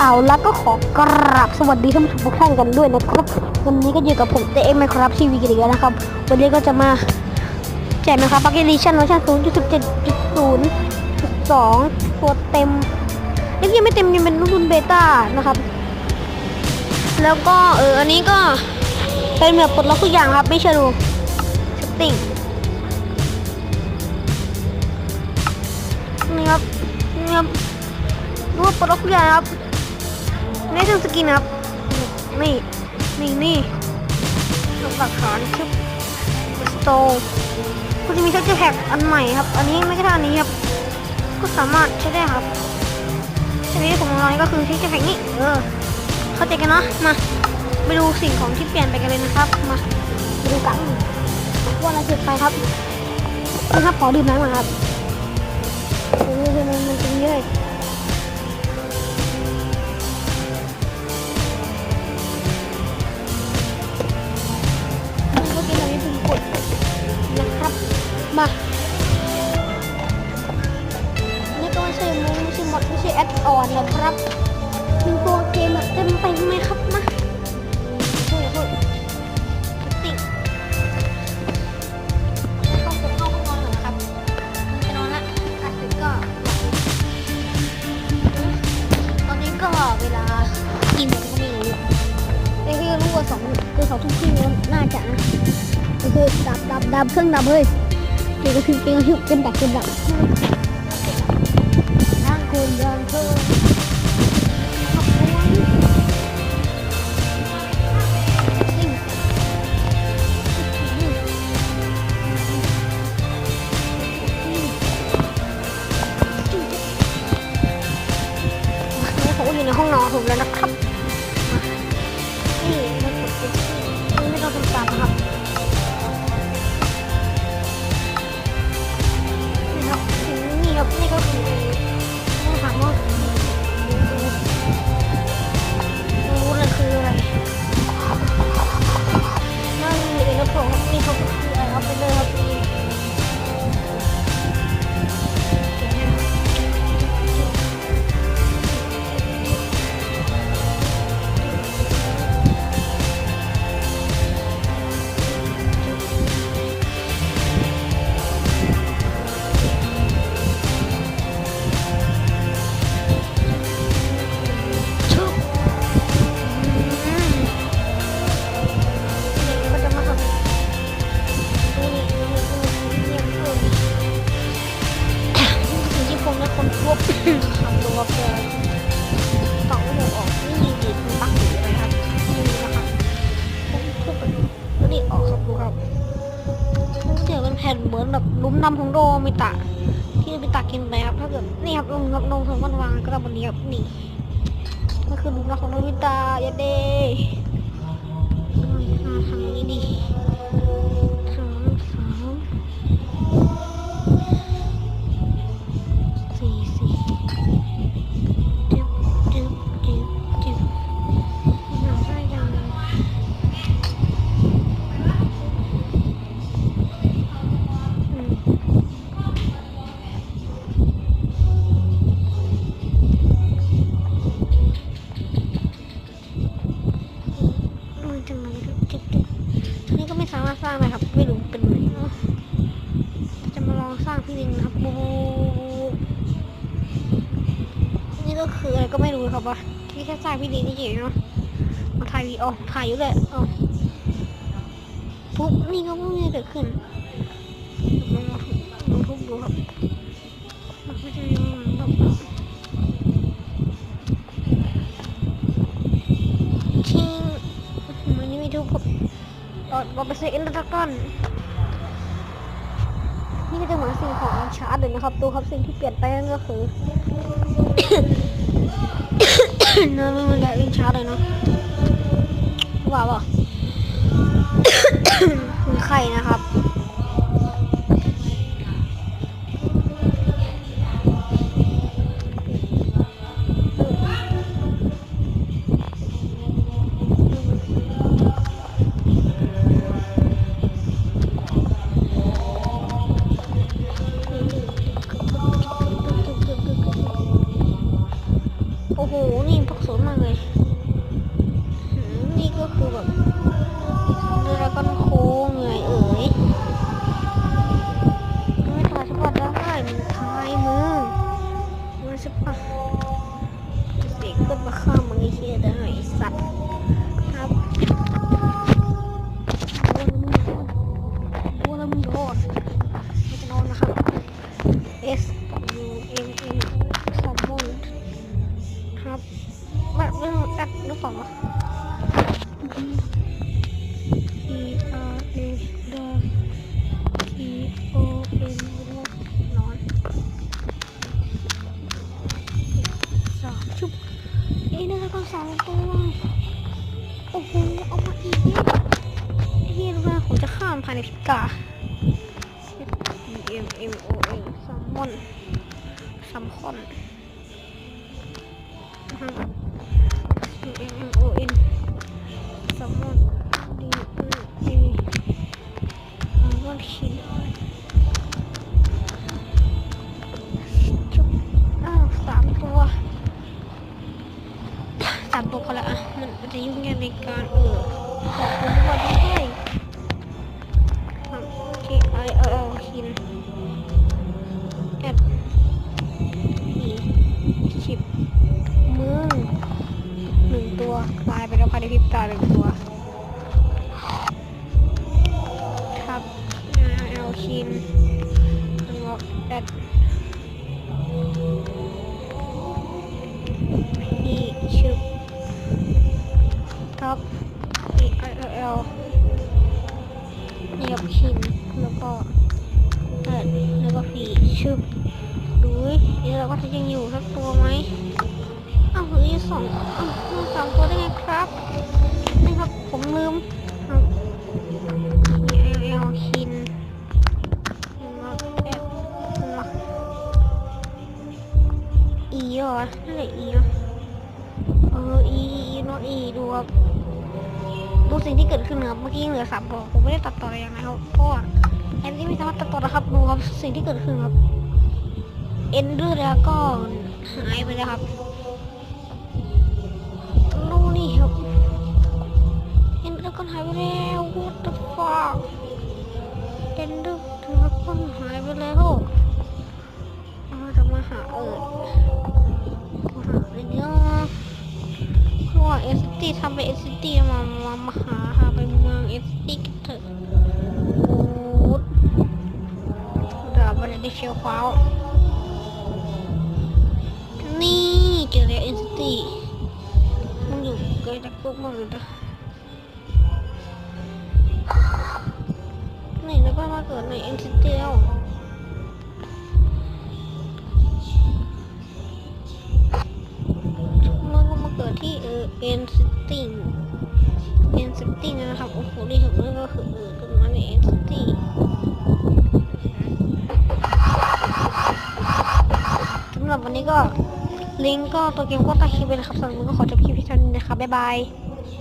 เอาแล้วก็ขอกราบสวัสดีท่านผู้ชมทุกท่านกันด้วยนะครับ วันนี้ก็อยู่กับผมเตเอ็มไมครับทีวีกันอีกแล้วนะครับ วันนี้ก็จะมาแจกนะครับปักเกดิชั่นเวอร์ชัน0.17.0.2ตัวเต็มยังยังไม่เต็มยังเป็นรุ่นเบต้านะครับ แล้วก็เอออันนี้ก็เป็นแบบปลดล็อกทุกอย่างครับ ไม่เชื่อดูสติ้งนี่ครับนี่ครับรูปปลดล็อกทุกอย่างครับ นี่คือสกินครับ นี่ นี่นี่หลักฐานชึบสโตก็จะมีเท็กเจอร์แพ็กอันใหม่ครับ อันนี้ไม่ใช่อันนี้ครับ ก็สามารถใช้ได้ครับทีนี้ผมของเรานี่ก็คือเท็กเจอแพ็กนี่เออ เข้าใจกันเนาะ มาไปดูสิ่งของที่เปลี่ยนไปกันเลยนะครับ มาไปดูกันว่าอะไรเปลี่ยนไปครับนี่ครับขอดื่มน้ำก่อนครับโอ้ยมันมันเป็นเย ก็คือดับดับดับเครื่องดับเลยเกี่ยกับคือเกี่ยวกับเป็นดับเป็นดับนั่งคนเดินเพิ่มขับวนซิ่งนี่ผมอยู่ในห้องนอนผมแล้วนะครับ นี่มันกดเป็นนี่ไม่ต้องทำตามครับ ทำดูว่าเพื่อต่อไม่เดินออกนี่ดีมันปักอยู่เลยครับนี่นะครับผมทุบไปดูแล้ออกครับดูครับมันเสียเป็นแผ่นเหมือนแบบลุ้มดำของโดมิตะ ที่มิตะกินไปครับถ้าเกิดนี่ครับลงครับลงทางวันวางก็ได้บนนี้ครับนี่มันคือลูกน้องของโนบิตะอย่าเด้มาทางนี้ดิ ได้ครับไม่รู้เป็นไหนเนาะจะมาลองสร้างพี่ลิงนะครับบูนี่ก็คืออะไรก็ไม่รู้ครับว่าที่แค่สร้างพี่ลิงนี่เฉยๆเนาะมาถ่ายวีออกถ่ายอยู่เลยอ๋อปุ๊บนี่ก็ไม่มีอะไรเกิดขึ้นลองมาลองทุบดูครับมันก็จะยังแบบชิงมันนี่ไม่ถูกผม ตอดบอกไปเซ็นดักก่อนนี่ก็จะเหมือนสิ่งของชาร์จเลยนะครับ ตัวครับสิ่งที่เปลี่ยนไปนั่นก็คือเนื้อมันมันแบบวิ่งชาร์จเลยเนาะว้าป่ะคือไข่นะครับ มอนซัมคอน วเราจะยังอยู่สักตัวไหมอ้าวเฮ้ยสองอ้าวมีสองตัวได้ไงครับนี่ครับผมลืมครับเอาชินมาแบบมาอีเหรอนั่นแหละอีเหรอเอออีอีนอีดูครับดูสิ่งที่เกิดขึ้นนะครับเมื่อกี้เหลือสามตัวผมไม่ได้ตัดต่ออะไรอย่างไรครับเพราะแอนนี่ไม่สามารถตัดต่อนะครับดูครับสิ่งที่เกิดขึ้นครับ เอนเดอร์แล้วก็หายไปแล้วครับดูนี่ครับเอนเดอร์ก็หายไปแล้ว what the fuck เอนเดอร์แล้วก็หายไปแล้วเราจะมาหาเอิร์ดมาหาอะไรเนี่ยเพราะว่าเอสตีทำไปเอสตีมามามาหาหาไปเมืองเอสตีกันเถอะโอ้ดี๋ยวมันได้เชียวฟ้าว เอแล้วเอสตี้มันอยู่ไกล้จากพวกมันเลยนะนี่แล้วก็มาเกิดในเอ็นสตี้แล้วมันก็มาเกิดที่เออเอ็นซิตี้เอ็นซิตี้นะครับโอ้โหนี่ครับนั่ก็คือเออต้นม้ในเอ็นซิตี้สำหรับวันนี้ก็ ลิงก์ก็ตัวเกมก็ตาคิวเลยนะครับสำหรับวันนี้ก็ขอจบคลิปที่เท่านี้นะครับบ๊ายบาย